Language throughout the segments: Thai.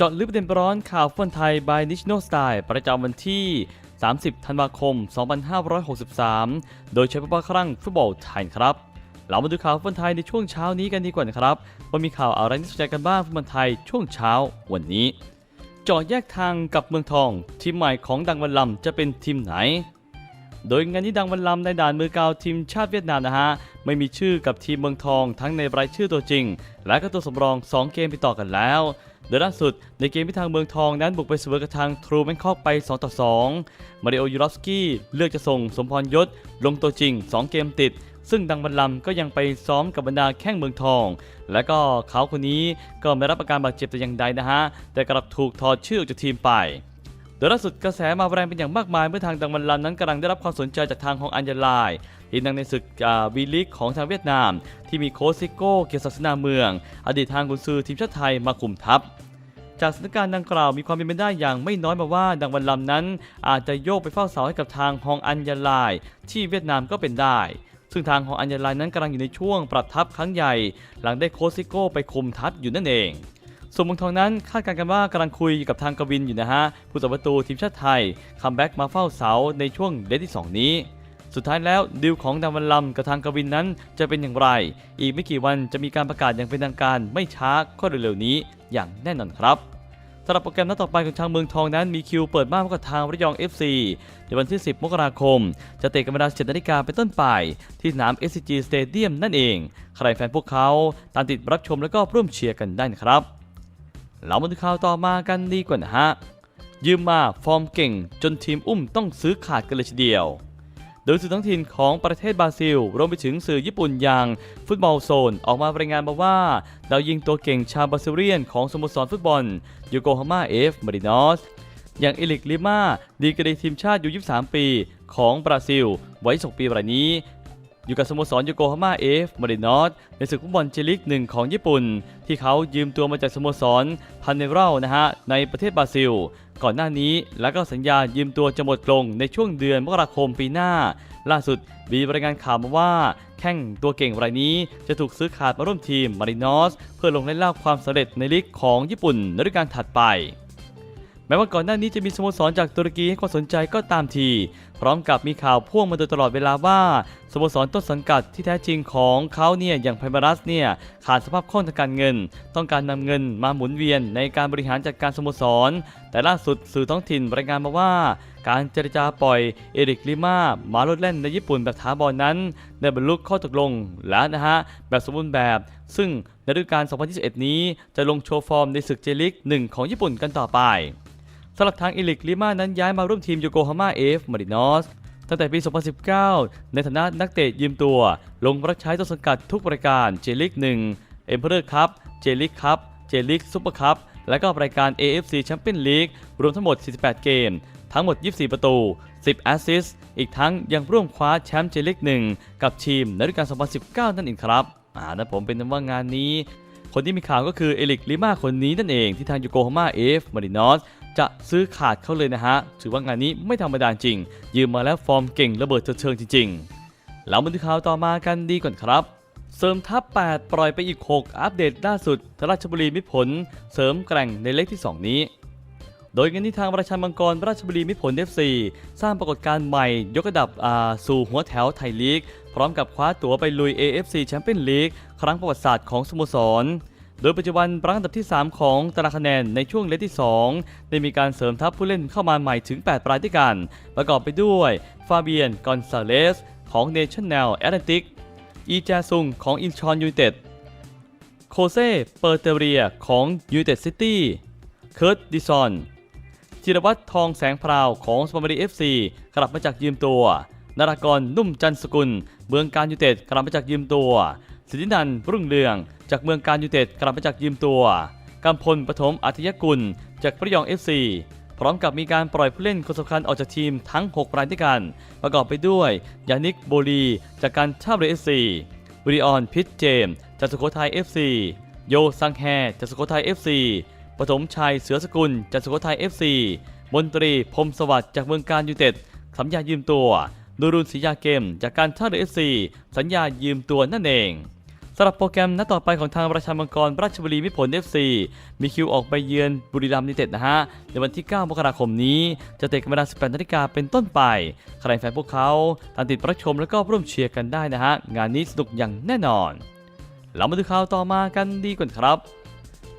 เจาะลึกประเด็นร้อนข่าวฟุตบอลไทย by National Style ประจำวันที่ 30 ธันวาคม 2563 โดยใช้พระครั่งฟุตบอลไทยครับ เรามาดูข่าวฟุตบอลไทยในช่วงเช้านี้กันดีกว่านะครับ ว่ามีข่าวอะไรน่าสนใจกันบ้างฟุตบอลไทยช่วงเช้าวันนี้ เจาะแยกทางกับเมืองทอง ทีมใหม่ของดังวันลำจะเป็นทีมไหน โดยงานนี้ดังวันลำในด่านมือกาวทีมชาติเวียดนามนะฮะ ไม่มีชื่อกับทีมเมืองทองทั้งในรายชื่อตัวจริง และก็ตัวสำรอง 2 เกมติดต่อกันแล้ว โดยล่าสุดในเกมที่ทางเมืองทองนั้นบุกไปเสมอกับทางทรูแมนคอกไป2ต่อ2มาริโอยูรอฟสกี้เลือกจะส่งสมพรยศ ลงตัวจริง 2 เกมติด ซึ่งดังบันลำก็ยังไปซ้อมกับบรรดาแข้งเมืองทอง และก็เขาคนนี้ก็ไม่รับอาการบาดเจ็บแต่อย่างใดนะฮะ แต่กลับถูกถอดชื่อออกจากทีมไป โดยล่าสุดกระแสมาแรงเป็นอย่างมากมายเมื่อทางดังบันลันนั้นกำลังได้รับความสนใจจากทางของอัญญาลายทีมดังในศึกวีลีกของทางเวียดนาม ที่มีโค้ชซิโก้เกียรติศักดิ์นาเมือง อดีตทางกุนซือทีมชาติไทยมาคุมทัพจากสถานการณ์ดังกล่าวมีความเป็นไปได้อย่างไม่น้อยมาว่า ดังวันลำนั้น อาจจะโยกไปเฝ้าเสาให้กับทางฮองอัญญาลาย ที่เวียดนามก็เป็นได้ ซึ่งทางฮองอัญญาลายนั้นกำลังอยู่ในช่วงปรับทัพครั้งใหญ่ หลังได้โคซิโก้ไปคุมทัพอยู่นั่นเอง ส่วนเมืองทองนั้นคาดการณ์กันว่ากำลังคุยกับทางกวินอยู่นะฮะ ผู้สัประตูทีมชาติไทยคัมแบ็กมาเฝ้าเสาในช่วงเลนที่ 2 นี้ สุดท้ายแล้วดีลของดังวันลำกับทางกวินนั้นจะเป็นอย่างไร อีกไม่กี่วันจะมีการประกาศอย่างเป็นทางการไม่ช้าก็เร็วๆนี้อย่างแน่นอนครับสำหรับโปรแกรมนัดต่อไปของทางเมืองทองนั้นมีคิวเปิดบ้านพบกับทางระยอง FC ในวันที่ 10 มกราคม จะเตะกันเวลา7นาฬิกาเป็นต้นไป ที่สนาม SCG Stadium นั่นเอง ใครแฟนพวกเขาตามติดรับชมแล้วก็ร่วมเชียร์กันได้นะครับ เรามาดูข่าวต่อมากันดีกว่านะฮะ ยืมมาฟอร์มเก่งจนทีมอุ้มต้องซื้อขาดกันเลยทีเดียว โดยสื่อท้องถิ่นของประเทศบราซิล รวมไปถึงสื่อญี่ปุ่นอย่างฟุตบอลโซน ออกมารายงานมาว่าดาวยิงตัวเก่งชาวบราซิเลียนของสโมสรฟุตบอลยูโกฮาม่าเอฟมารินอสอย่างเอลิกลิมาดีกรีทีมชาติอยู่ 23 ปี ของบราซิล ไว้6ปีรายนี้ อยู่กับสโมสรโยโกฮาม่าเอฟมารินอสในศึกฟุตบอลเจลิกหนึ่งของญี่ปุ่น ที่เขายืมตัวมาจากสโมสรพันเนรัลนะฮะในประเทศบราซิล ก่อนหน้านี้แล้วก็สัญญายืมตัวจะหมดลงในช่วงเดือนมกราคมปีหน้า ล่าสุดมีรายงานข่าวมาว่าแข้งตัวเก่งรายนี้จะถูกซื้อขาดมาร่วมทีมมารินอสเพื่อลงเล่นเล่าความสำเร็จในลีกของญี่ปุ่นในฤดูกาลถัดไปแม้ว่าก่อนหน้านี้จะมีสโมสรจากตุรกีให้ความสนใจก็ตามที พร้อมกับมีข่าวพ่วงมาโดยตลอดเวลาว่าสโมสรต้นสังกัดที่แท้จริงของเขาเนี่ยอย่างไพมารัสเนี่ยขาดสภาพคล่องทางการเงิน ต้องการนำเงินมาหมุนเวียนในการบริหารจัดการสโมสร แต่ล่าสุดสื่อท้องถิ่นรายงานมาว่า การเจรจาปล่อยเอริกลิมามาลดเล่นในญี่ปุ่นแบบถาวรนั้นได้บรรลุข้อตกลงแล้วนะฮะแบบสมบูรณ์แบบ ซึ่งในฤดูกาล 2021 นี้จะลงโชว์ฟอร์มในศึกเจลิกหนึ่งของญี่ปุ่นกันต่อไป สำหรับทางอิลิกลิมานั้นย้ายมาร่วมทีมโยโกฮาม่าเอฟมารินอสตั้งแต่ปี 2019 ในฐานะนักเตะยืมตัว ลงรับใช้ต้นสังกัดทุกรายการเจลิก1เอ็มเพอร์คัพเจลิกคัพเจลิกซูเปอร์คัพและก็รายการ AFC แชมเปี้ยนลีกรวมทั้งหมด 48 เกม ทั้งหมด 24 ประตู 10 แอสซิสต์อีกทั้งยังร่วมคว้าแชมป์เจลิก1กับทีมในฤดูกาล 2019 นั่นเองครับอ่านะผมเป็นว่างานนี้ คนที่มีข่าวก็คือเอลิกลิมาคนนี้นั่นเองที่ทางยูโกฮาม่าเอฟมารินอส จะซื้อขาดเขาเลยนะฮะ ถือว่างานนี้ไม่ธรรมดาจริง ยืมมาแล้วฟอร์มเก่งระเบิดเชิงจริงๆเรามาดูข่าวต่อมากันดีก่อนครับ เสริมทัพ 8 ปล่อยไปอีก 6 อัปเดตล่าสุดทราชบุรีมิผล เสริมแกร่งในเลขที่ 2 นี้ โดยงานที่ทางประชันมังกรราชบุรีมิตรผล FC สร้างปรากฏการณ์ใหม่ ยกระดับอาสู่หัวแถวไทยลีก พร้อมกับคว้าตั๋วไปลุย AFC แชมเปี้ยนลีกครั้งประวัติศาสตร์ของสโมสร โดยปัจจุบันรั้งอันดับที่ 3 ของตารางคะแนนในช่วงเลทที่ 2 ได้มีการเสริมทัพผู้เล่นเข้ามาใหม่ถึง 8 รายด้วยกัน ประกอบไปด้วยฟาเบียน กอนซาเลส ของเนชั่นแนลแอตแลนติก อีจาซุงของอินชอนยูเต็ด โคเซ่ เปอร์เตเรียของยูเต็ดซิตี้ เคิร์ตดิซอน จิรวัตรทองแสงพราวของสปอร์ตเอฟซีกลับมาจากยืมตัวนารากรนุ่มจันสกุลเมืองการยูเต็ดกลับมาจากยืมตัวสิทธินันรุ่งเรือง จากเมืองการยูเต็ดกลับมาจากยืมตัวกำพลปฐมอัธยกุล จากพระยองเอฟซีพร้อมกับมีการปล่อยผู้เล่นคนสำคัญออกจากทีมทั้ง 6 รายด้วยกัน ประกอบไปด้วยยานิกโบลี จากการท่าเรือเอฟซีวิริออนพิทเจมจากสุโขทัยเอฟซีโยซังแฮจากสุโขทัยเอฟซีปฐมชัยเสือสกุลจากสุโขทัยเอฟซีมนตรีพรมสวัสดิ์จากเมืองการยูเต็ดสัญญายืมตัวนูรุนศรียาเกม จากการท่าเรือเอฟซีสัญญายืมตัวนั่นเอง สำหรับโปรแกรมนัดต่อไปของทางประชามังกรราชบุรีมิตรผล FC มีคิวออกไปเยือนบุรีรัมย์ยูเต็ดนะฮะ ในวันที่ 9 มกราคมนี้ จะเตะกันเวลา 18นาฬิกาเป็นต้นไป ใครแฟนพวกเขาตามติดปรับชมแล้วก็ร่วมเชียร์กันได้นะฮะ งานนี้สนุกอย่างแน่นอน เรามาดูข่าวต่อมากันดีกว่าครับ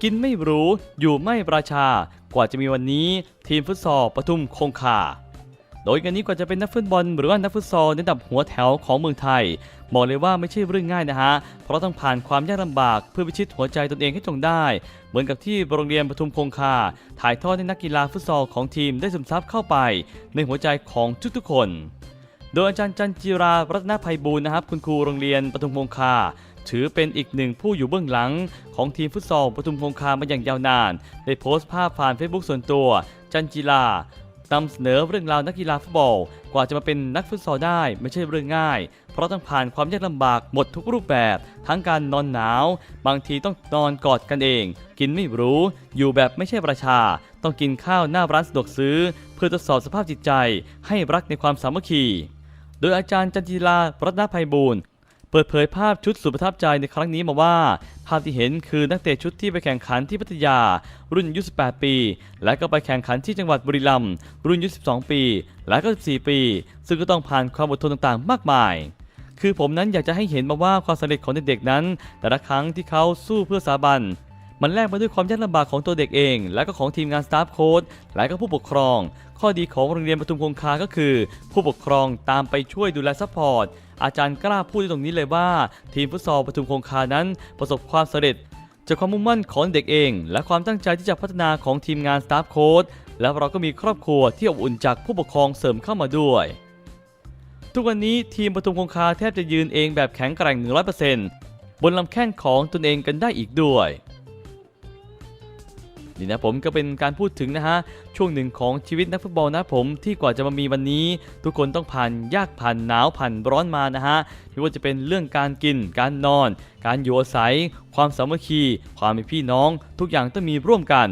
กินไม่รู้อยู่ไม่ประชา กว่าจะมีวันนี้ ทีมฟุตซอลปทุมคงคา โดยงานนี้กว่าจะเป็นนักฟุตบอล หรือว่านักฟุตซอลในระดับหัวแถวของเมืองไทย บอกเลยว่าไม่ใช่เรื่องง่ายนะฮะ เพราะต้องผ่านความยากลำบากเพื่อพิชิตหัวใจตนเองให้จงได้ เหมือนกับที่โรงเรียนปทุมคงคา ถ่ายทอดให้นักกีฬาฟุตซอลของทีมได้ซึมซับเข้าไป ในหัวใจของทุกๆคน โดยอาจารย์จันจิรารัตนภัยบูลนะครับ คุณครูโรงเรียนปทุมคงคาถือเป็นอีกหนึ่งผู้อยู่เบื้องหลัง ของทีมฟุตซอลปทุมคงคามาอย่างยาวนาน ได้โพสต์ภาพผ่าน Facebook ส่วนตัว จันจิรา นำเสนอเรื่องราวนักกีฬาฟุตบอล กว่าจะมาเป็นนักฟุตซอลได้ไม่ใช่เรื่องง่าย เพราะต้องผ่านความยากลำบากหมดทุกรูปแบบ ทั้งการนอนหนาว บางทีต้องนอนกอดกันเอง กินไม่รู้ อยู่แบบไม่ใช่ประชา ต้องกินข้าวหน้าร้านสะดวกซื้อ เพื่อทดสอบสภาพจิตใจ ให้รักในความสามัคคี โดยอาจารย์จันจิรารัตนภัยบูลย์ เปิดเผยภาพชุดสุดประทับใจในครั้งนี้มาว่า ภาพที่เห็นคือนักเตะชุดที่ไปแข่งขันที่พัทยา รุ่นอายุ18ปี และก็ไปแข่งขันที่จังหวัดบุรีรัมย์รุ่นอายุ12ปี และก็14ปี ซึ่งก็ต้องผ่านความอดทนต่างๆ มากมาย คือผมนั้นอยากจะให้เห็นมาว่าความสำเร็จของเด็กๆนั้น แต่ละครั้งที่เขาสู้เพื่อสถาบันมันแลกมาด้วยความยากลำบากของตัวเด็กเอง และก็ของทีมงานสตาฟโค้ดและก็ผู้ปกครอง ข้อดีของโรงเรียนปทุมคงคาก็คือ ผู้ปกครองตามไปช่วยดูแลซัพพอร์ต อาจารย์กล้าพูดตรงนี้เลยว่า ทีมฟุตซอลปทุมคงคานั้นประสบความสำเร็จจากความมุ่งมั่นของเด็กเอง และความตั้งใจที่จะพัฒนาของทีมงานสตาฟโค้ดแล้วเราก็มีครอบครัวที่อบอุ่นจากผู้ปกครองเสริมเข้ามาด้วย ทุกวันนี้ทีมปทุมคงคาแทบจะยืนเองแบบแข็งแกร่ง 100%บนลำแข้งของตนเองกันได้อีกด้วย นี่นะผมก็เป็นการพูดถึงนะฮะช่วงหนึ่งของชีวิตนักฟุตบอลนะผมที่กว่าจะมามีวันนี้ ทุกคนต้องผ่านยากผ่านหนาวผ่านร้อนมานะฮะไม่ว่าจะเป็นเรื่องการกิน การนอน การอยู่อาศัย ความสามัคคี ความเป็นพี่น้อง ทุกอย่างต้องมีร่วมกัน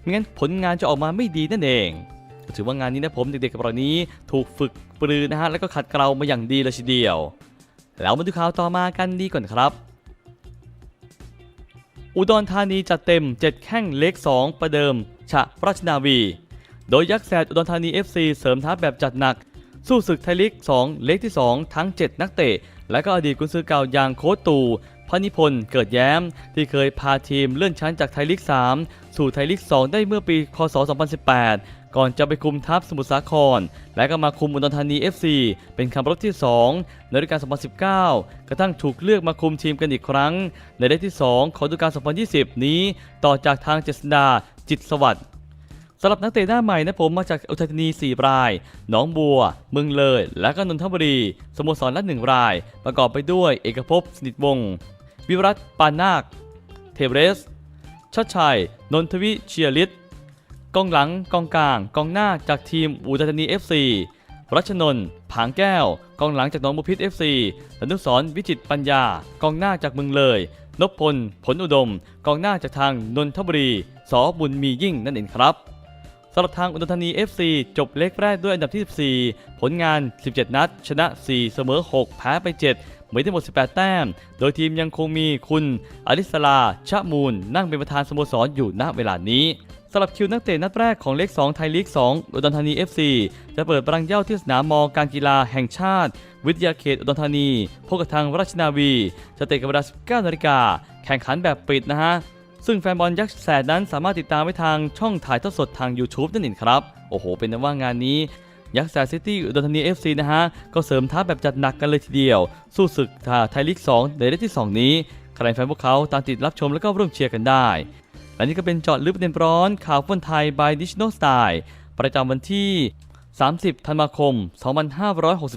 ไม่งั้นผลงานจะออกมาไม่ดีนั่นเองถือว่างานนี้นะผมเด็กๆกับเรานี้ถูกฝึกปรือนะฮะแล้วก็ขัดเกลามาอย่างดีเลยทีเดียว แล้วมาดูข่าวต่อมากันดีก่อนครับ อุดรธานีจัดเต็ม 7 แข้งเล็ก 2 ประเดิมฉะราชนาวี โดยยักษ์แสดอุดรธานี FC เสริมทัพแบบจัดหนัก สู้ศึกไทยลีก 2 เล็กที่ 2 ทั้ง 7 นักเตะ และก็อดีตกุนซือเก่าอย่างโค้ชตู่พนิพนธ์เกิดแย้ม ที่เคยพาทีมเลื่อนชั้นจากไทยลีก 3 สู่ไทยลีก 2 ได้เมื่อปี คศ 2018 ก่อนจะไปคุมทัพสมุทรสาคร และก็มาคุมอุดรธานี FC เป็นคำรบที่ 2 ในฤดูกาล 2019 กระทั่งถูกเลือกมาคุมทีมกันอีกครั้ง ในฤดูที่ 2 ของฤดูกาล 2020 นี้ ต่อจากทางเจษดาจิตสวัสดิ์สำหรับนักเตะหน้าใหม่นะผมมาจากอุทัยธานี 4 ราย หนองบัว เมืองเลย และก็นนทบุรี สโมสรละ1ราย ประกอบไปด้วยเอกภพสนิทวงศ์วิรัตปานาค เทเบรสชัดชัย นนทวิเชียริต กองหลังกองกลางกองหน้าจากทีมอุทัยธานี FC รัชนนท์ผางแก้ว กองหลังจากหนองบุพิต FC อนุสรณ์วิจิตปัญญา กองหน้าจากเมืองเลยนพพล ผลอุดม กองหน้าจากทางนนทบุรี สอบุญมียิ่งนั่นเองครับสำหรับทางอุดรธานี FC จบเล็กแรกด้วยอันดับที่ 14 ผลงาน 17 นัด ชนะ 4 เสมอ 6 แพ้ไป 7 มีทั้งหมด 18 แต้ม โดยทีมยังคงมีคุณอลิสลา ชะมูล นั่งเป็นประธานสโมสรอยู่ณเวลานี้ สำหรับคิวนักเตะนัดแรกของเลข2ไทยลีก2อุดรธานี FC จะเปิดปรังเย่าที่สนามมอการกีฬาแห่งชาติ วิทยาเขตอุดรธานีพบกับทางราชนาวี จะเตะกันเวลา19นาฬิกาแข่งขันแบบปิดนะฮะ ซึ่งแฟนบอลยักษ์แสดนั้นสามารถติดตามไว้ทางช่องถ่ายทอดสดทาง YouTube นั่นเองครับ โอ้โห เป็นนะว่างานนี้ยักษ์แสดซิตี้อุดรธานี FC นะฮะ ก็เสริมทัพแบบจัดหนักกันเลยทีเดียว สู้ศึกไทยลีก2ในฤดูที่ 2 นี้ใครแฟนพวกเขาตามติดรับชมแล้วก็ร่วมเชียร์กันได้ และนี่ก็เป็นเจาะลึกประเด็นร้อนข่าวฟุตบอลไทย by Digital Style ประจำวันที่ 30 ธันวาคม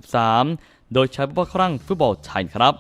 2563 โดยใช้ผู้ว่าครั่งฟุตบอลไทยครับ